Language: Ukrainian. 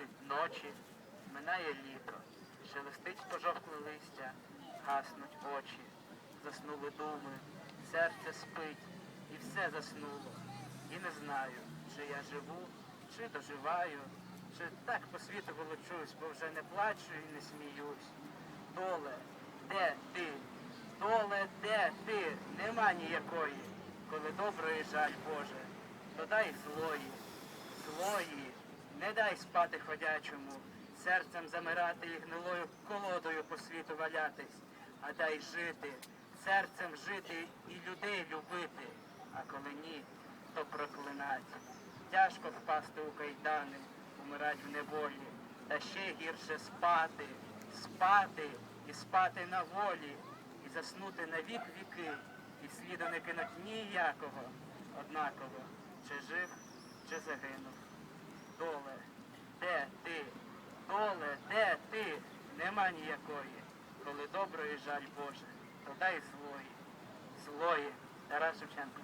Минають ночі, минає літо, шелестить пожовкле листя, гаснуть очі, заснули думи, серце спить, і все заснуло. І не знаю, чи я живу, чи доживаю, чи так по світу волочусь, бо вже не плачу і не сміюсь. Доле, де ти? Доле, де ти? Нема ніякої, коли доброї жаль Боже, то дай злої, злої, не дай спати ходячому, серцем замирати і гнилою колодою по світу валятись, а дай жити, серцем жити і людей любити, а коли ні, то проклинать. Тяжко впасти у кайдани, умирать в неволі, та ще гірше спати, спати і спати на волі, і заснути на вік віки, і сліду не кинуть ніякого, однаково, чи жив, чи загинув. Доле, де ти? Доле, де ти? Нема ніякої. Коли доброї жаль Боже, то дай злої. Злої. Тарас Шевченко.